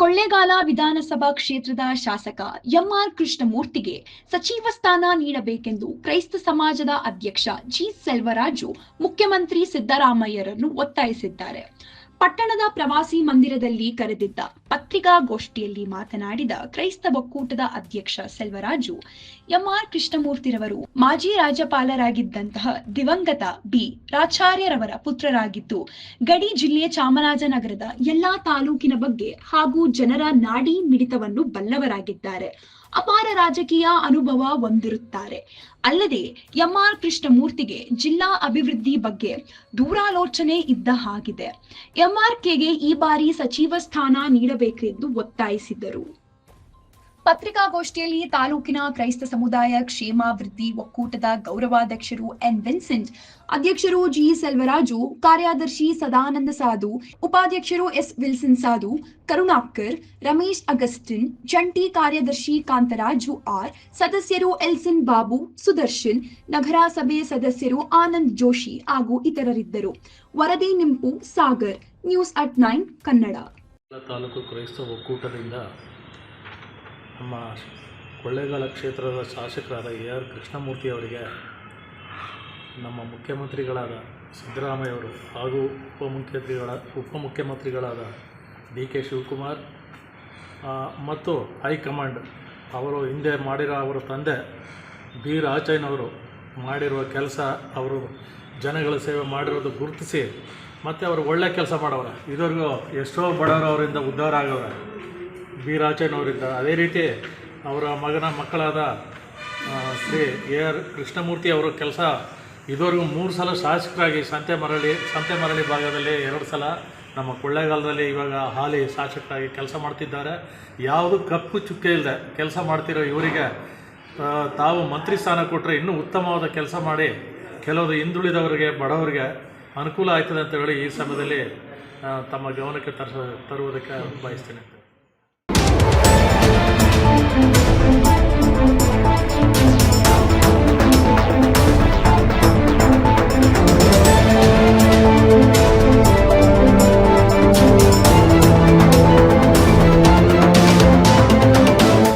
ಕೊಳ್ಳೇಗಾಲ ವಿಧಾನಸಭಾ ಕ್ಷೇತ್ರದ ಶಾಸಕ ಎಂಆರ್ ಕೃಷ್ಣಮೂರ್ತಿಗೆ ಸಚಿವ ಸ್ಥಾನ ನೀಡಬೇಕೆಂದು ಕ್ರೈಸ್ತ ಸಮಾಜದ ಅಧ್ಯಕ್ಷ ಜಿ. ಸೆಲ್ವರಾಜು ಮುಖ್ಯಮಂತ್ರಿ ಸಿದ್ದರಾಮಯ್ಯರನ್ನು ಒತ್ತಾಯಿಸಿದ್ದಾರೆ. ಪಟ್ಟಣದ ಪ್ರವಾಸಿ ಮಂದಿರದಲ್ಲಿ ಕರೆದಿದ್ದ ಪತ್ರಿಕಾಗೋಷ್ಠಿಯಲ್ಲಿ ಮಾತನಾಡಿದ ಕ್ರೈಸ್ತ ಒಕ್ಕೂಟದ ಅಧ್ಯಕ್ಷ ಸೆಲ್ವರಾಜು, ಎಂಆರ್ ಕೃಷ್ಣಮೂರ್ತಿರವರು ಮಾಜಿ ರಾಜ್ಯಪಾಲರಾಗಿದ್ದಂತಹ ದಿವಂಗತ ಬಿ ರಾಚಾರ್ಯರವರ ಪುತ್ರರಾಗಿದ್ದು, ಗಡಿ ಜಿಲ್ಲೆಯ ಚಾಮರಾಜನಗರದ ಎಲ್ಲಾ ತಾಲೂಕಿನ ಬಗ್ಗೆ ಹಾಗೂ ಜನರ ನಾಡಿ ಮಿಡಿತವನ್ನು ಬಲ್ಲವರಾಗಿದ್ದಾರೆ. ಅಪಾರ ರಾಜಕೀಯ ಅನುಭವ ಹೊಂದಿರುತ್ತಾರೆ. ಅಲ್ಲದೆ ಎಂಆರ್ ಕೃಷ್ಣಮೂರ್ತಿಗೆ ಜಿಲ್ಲಾ ಅಭಿವೃದ್ಧಿ ಬಗ್ಗೆ ದೂರಾಲೋಚನೆ ಇದ್ದ ಹಾಗಿದೆ. ಎಂಆರ್ಕೆಗೆ ಈ ಬಾರಿ ಸಚಿವ ಸ್ಥಾನ ನೀಡಬೇಕೆಂದು ಒತ್ತಾಯಿಸಿದರು. ಪತ್ರಿಕಾಗೋಷ್ಠಿಯಲ್ಲಿ ತಾಲೂಕಿನ ಕ್ರೈಸ್ತ ಸಮುದಾಯ ಕ್ಷೇಮಾಭಿವೃದ್ಧಿ ಒಕ್ಕೂಟದ ಗೌರವಾಧ್ಯಕ್ಷರು ಎನ್ ವಿನ್ಸೆಂಟ್, ಅಧ್ಯಕ್ಷರು ಜಿ ಸೆಲ್ವರಾಜು, ಕಾರ್ಯದರ್ಶಿ ಸದಾನಂದ ಸಾಧು, ಉಪಾಧ್ಯಕ್ಷರು ಎಸ್ ವಿಲ್ಸನ್ ಸಾಧು, ಕರುಣಾಕರ್, ರಮೇಶ್ ಅಗಸ್ಟಿನ್, ಜಂಟಿ ಕಾರ್ಯದರ್ಶಿ ಕಾಂತರಾಜು ಆರ್, ಸದಸ್ಯರು ಎಲ್ಸಿನ್ ಬಾಬು, ಸುದರ್ಶನ್ ನಗರಸಭೆ ಸದಸ್ಯರು ಆನಂದ್ ಜೋಶಿ ಹಾಗೂ ಇತರರಿದ್ದರು. ವರದಿ Nimpu Sagar, news at nine Kannada. Taluk ಕ್ರೈಸ್ತ ಒಕ್ಕೂಟದಿಂದ ನಮ್ಮ ಕೊಳ್ಳೇಗಾಲ ಕ್ಷೇತ್ರದ ಶಾಸಕರಾದ ಎ ಆರ್ ಕೃಷ್ಣಮೂರ್ತಿ ಅವರಿಗೆ, ನಮ್ಮ ಮುಖ್ಯಮಂತ್ರಿಗಳಾದ ಸಿದ್ದರಾಮಯ್ಯವರು ಹಾಗೂ ಉಪಮುಖ್ಯಮಂತ್ರಿಗಳ ಉಪಮುಖ್ಯಮಂತ್ರಿಗಳಾದ ಡಿ ಕೆ ಶಿವಕುಮಾರ್ ಮತ್ತು ಹೈಕಮಾಂಡ್ ಅವರು ಹಿಂದೆ ಮಾಡಿರೋ ಅವರ ತಂದೆ ಬಿ ರಾಜಯ್ಯನವರು ಮಾಡಿರುವ ಕೆಲಸ ಅವರು ಜನಗಳ ಸೇವೆ ಮಾಡಿರೋದು ಗುರುತಿಸಿ, ಮತ್ತು ಅವರು ಒಳ್ಳೆ ಕೆಲಸ ಮಾಡೋರ ಇದುವರೆಗೂ ಎಷ್ಟೋ ಬಡವರು ಅವರಿಂದ ಉದ್ಧಾರ ಆಗವ್ರೆ. ಬಿ ಅವರಿಂದ ಅದೇ ರೀತಿ ಅವರ ಮಗನ ಮಕ್ಕಳಾದ ಶ್ರೀ ಎ ಆರ್ ಕೃಷ್ಣಮೂರ್ತಿ ಅವರ ಕೆಲಸ ಇದುವರೆಗೂ ಮೂರು ಸಲ ಶಾಸಕರಾಗಿ ಸಂತೆ ಮರಳಿ ಸಂತೆ ಮರಳಿ ಭಾಗದಲ್ಲಿ ಎರಡು ಸಲ ನಮ್ಮ ಕೊಳ್ಳೇಗಾಲದಲ್ಲಿ ಇವಾಗ ಹಾಲಿ ಶಾಸಕರಾಗಿ ಕೆಲಸ ಮಾಡ್ತಿದ್ದಾರೆ. ಯಾವುದು ಕಪ್ಪು ಚುಕ್ಕೆ ಇಲ್ಲದೆ ಕೆಲಸ ಮಾಡ್ತಿರೋ ಇವರಿಗೆ ತಾವು ಮಂತ್ರಿ ಸ್ಥಾನ ಕೊಟ್ಟರೆ ಇನ್ನೂ ಉತ್ತಮವಾದ ಕೆಲಸ ಮಾಡಿ ಕೆಲವರು ಹಿಂದುಳಿದವರಿಗೆ, ಬಡವರಿಗೆ ಅನುಕೂಲ ಆಯ್ತದೆ ಅಂತ ಹೇಳಿ ಈ ಸಮಯದಲ್ಲಿ ತಮ್ಮ ಗಮನಕ್ಕೆ ತರಿಸ, ತರುವುದಕ್ಕೆ ಬಯಸ್ತೇನೆ.